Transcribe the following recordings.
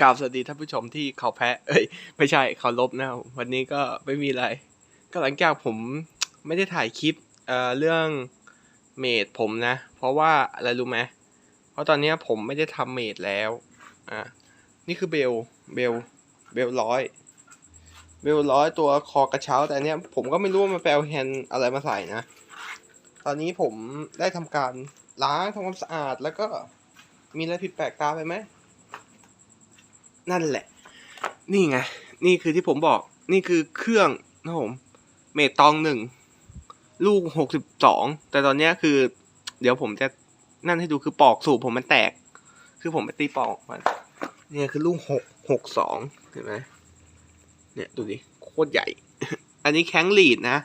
กราบสวัสดีท่านผู้ชมที่เขาแพ้ เอ้ย ไม่ใช่เขาลบนะวันนี้ก็ไม่มีอะไร ก็หลังจากผมไม่ได้ถ่ายคลิปเอ่อเรื่องเมดผมนะ เพราะว่าอะไรรู้ไหมเพราะตอนนี้ผมไม่ได้ทำเมดแล้วอะนี่คือเบลเบลเบลร้อยเบลร้อยตัวคอกระเช้า แต่อันเนี้ยผมก็ไม่รู้ว่ามันไปเอาแฮนอะไรมาใส่นะ ตอนนี้ผมได้ทำการล้างทำความสะอาดแล้วก็มีอะไรผิดแปลกตาไปไหม นั่นแหละ นี่ไง นี่คือที่ผมบอก นี่คือเครื่องนะผม เมตองหนึ่ง ลูกหกสิบสอง แต่ตอนเนี้ยคือ เดี๋ยวผมจะนั่นให้ดูคือปอกสูบผมมันแตก คือผมไปตีปอกมันเนี่ยคือลูกหกหกสองเห็นไหมเนี่ยดูดิ โคตรใหญ่ อันนี้แข้งลีดนะ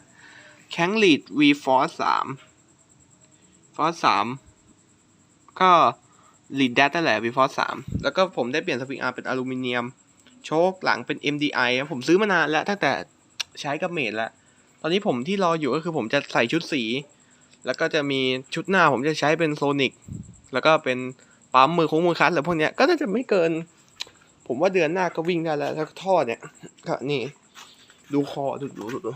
แข้งลีด V Force สาม Force สามก็ ลีดแดตนั่แหละ V Force สามแล้วก็ผมได้เปลี่ยนสปริงอาร์เป็นอลูมิเนียม โชคหลังเป็น MDI อผมซื้อมานานแล้วตั้งแต่ใช้กับเมดแล้ว ตอนนี้ผมที่รออยู่ก็คือผมจะใส่ชุดสี แล้วก็จะมีชุดหน้าผมจะใช้เป็นโซนิกแล้วก็เป็นปั๊มมือโค้งมือคัสอะไรพวกเนี้ยก็น่าจะไม่เกิน ผมว่าเดือนหน้าก็วิ่งได้แล้วแล้วท่อเนี่ยก็นี่ ดูคอดูดูดูดู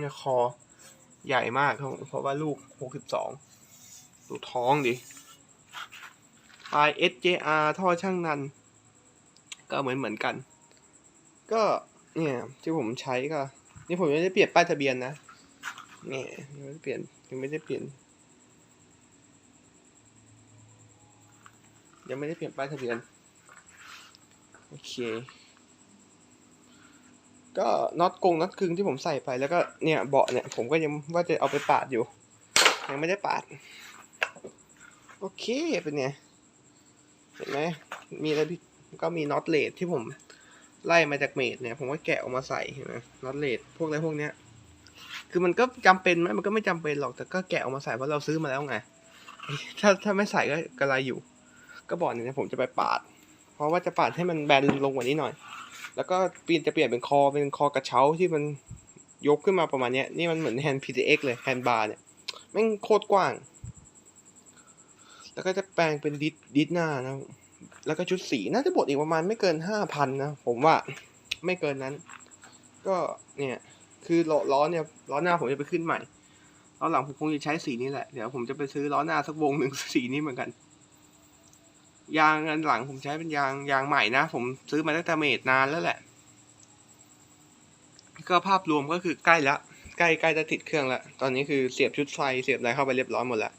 เนี่ยคอ ใหญ่มากเพราะว่าลูก 62 ดูท้องดิปลาย SJR ท่อช่างนัน ก็เหมือนเหมือนกัน ก็เนี่ยที่ผมใช้ก็ นี่ผมยังไม่ได้เปลี่ยนป้ายทะเบียนนะเนี่ยยังไม่ได้เปลี่ยนยังไม่ได้เปลี่ยน ยังไม่ได้เปลี่ยนป้ายทะเบียน โอเค ก็น็อตกงน็อตกึงที่ผมใส่ไปแล้วก็เนี่ยเบาะเนี่ยผมก็ยังว่าจะเอาไปปาดอยู่ ยังไม่ได้ปาด โอเคเป็นไงเห็นไหมมีอะไรพี่ก็มีน็อตเลดที่ผมไล่มาจากเมดเนี่ย ผมก็แกะออกมาใส่เห็นไหมน็อตเลดพวกอะไรพวกเนี้ย คือมันก็จำเป็นไหมมันก็ไม่จำเป็นหรอกแต่ก็แกะออกมาใส่เพราะเราซื้อมาแล้วไงถ้าถ้าไม่ใส่ก็กระไรอยู่ ก็บอกเนี่ยผมจะไปปาด เพราะว่าจะปาดให้มันแบนลงกว่านี้หน่อย แล้วก็เปลี่ยนจะเปลี่ยนเป็นคอเป็นคอกระเช้าที่มันยกขึ้นมาประมาณเนี้ยนี่มันเหมือนแฮนด์ PTX เลยแฮนด์บาร์เนี่ยแม่งโคตรกว้าง แล้วก็จะแปลงเป็นดิสดิสหน้านะ แล้วก็ชุดสีน่าจะบดอีกประมาณไม่เกินห้าพันนะ ผมว่าไม่เกินนั้น ก็เนี่ย คือล้อล้อเนี่ยล้อหน้าผมจะไปขึ้นใหม่ล้อหลังผมคงจะใช้สีนี้แหละ เดี๋ยวผมจะไปซื้อล้อหน้าสักวงหนึ่งสีนี้เหมือนกัน ยางอันหลังผมใช้เป็นยางยางใหม่นะ ผมซื้อมาตั้งแต่เมดนานแล้วแหละ ก็ภาพรวมก็คือใกล้ละใกล้ใกล้จะติดเครื่องแล้วตอนนี้คือเสียบชุดไฟเสียบอะไรเข้าไปเรียบร้อยหมดแล้ว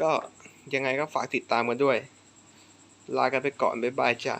ก็ยังไงก็ฝากติดตามกันด้วย ลากันไปก่อนบ๊ายบายจ้า